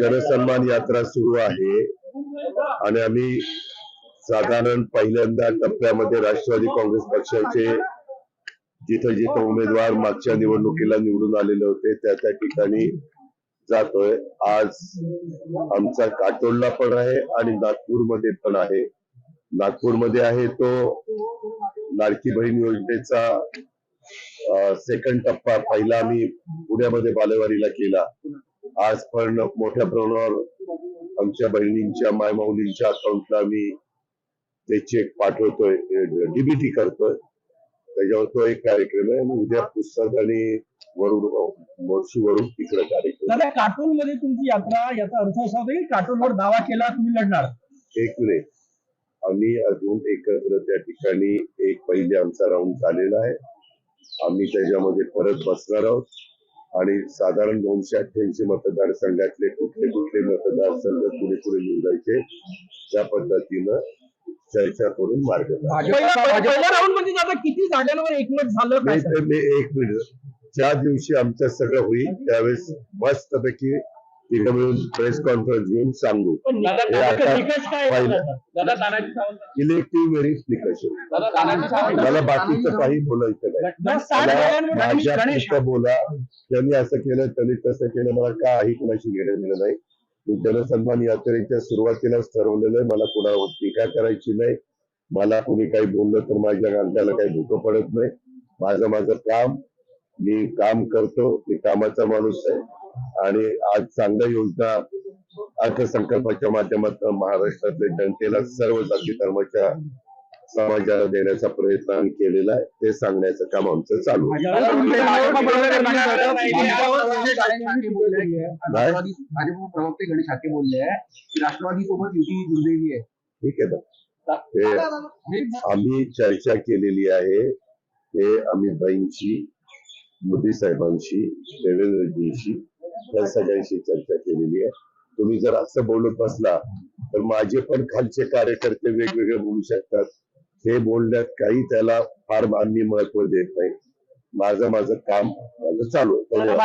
जनसन्मान यात्रा सुरू आहे. आणि आम्ही साधारण पहिल्यांदा टप्प्यामध्ये राष्ट्रवादी काँग्रेस पक्षाचे जिथं जिथं उमेदवार मागच्या निवडणुकीला निवडून आलेले होते त्या त्या ठिकाणी जातोय. आज आमचा काटोलला पण आहे आणि नागपूरमध्ये पण आहे. नागपूरमध्ये आहे तो लाडकी बहीण योजनेचा सेकंड टप्पा पहिला आम्ही पुण्यामध्ये बालेवारीला केला. आज पण मोठ्या प्रमाणावर आमच्या बहिणींच्या मायमाऊलींच्या अकाउंटला आम्ही ते चेक पाठवतोय डीबीटी करतोय. त्याच्यावर तो एक कार्यक्रम आहे. आणि उद्या पुस्तक आणि वरुड मोर्शी वरून तिकडे कार्यक्रम. कार्टून मध्ये तुमची यात्रा याचा अर्थ असा होता की कार्टूनवर दावा केला तुम्ही लढणार. एक मिनिट आम्ही अजून एकत्र त्या ठिकाणी एक पहिले आमचा राऊंड झालेला आहे. आम्ही त्याच्यामध्ये परत बसणार आहोत. आणि साधारण दोनशे अठ्ठ्याऐंशी मतदारसंघातले कुठले कुठले मतदारसंघ पुढे पुढे निवडायचे त्या पद्धतीनं चर्चा करून मार्ग दादा किती जागांवर एकमत झालं एक मिनिट. ज्या दिवशी आमचं सगळं होईल त्यावेळेस मस्तपैकी तिथे मिळून प्रेस कॉन्फरन्स घेऊन सांगू. इलेक्टिव्ह मेरिट निकष मला बाकीचं काही बोलायचं नाही. माझ्या बोला. त्यांनी असं केलं त्यांनी तसं केलं. मला काही कुणाशी घेणं दिलं नाही. मी जनसन्मान यात्रेच्या सुरुवातीलाच ठरवलेलं आहे. मला कुणावर टीका करायची नाही. मला कुणी काही बोललं तर माझ्या गांध्याला काही धोकं पडत नाही. माझं माझं काम. मी काम करतो. मी कामाचा माणूस आहे. आणि आज चांगल्या योजना अर्थसंकल्पाच्या माध्यमातून महाराष्ट्रातल्या जनतेला सर्व जाती धर्माच्या समाजाला देण्याचा प्रयत्न आम्ही केलेला आहे. ते सांगण्याचं काम आमचं चालू प्रवक्ते गणेश हाते बोलले आहे की राष्ट्रवादी सोबत युती दुर्दैवी आहे. ठीक आहे ना. ते आम्ही चर्चा केलेली आहे. हे अमितभाईंशी मोदी साहेबांशी देवेंद्रजींशी या सगळ्यांशी चर्चा केलेली आहे. तुम्ही जर असं बोलत बसला तर माझे पण खालचे कार्यकर्ते वेगवेगळे बोलू शकतात. हे बोलण्यात काही त्याला फार आम्ही महत्त्व देत नाही. माझं माझं काम माझं चालू आहे.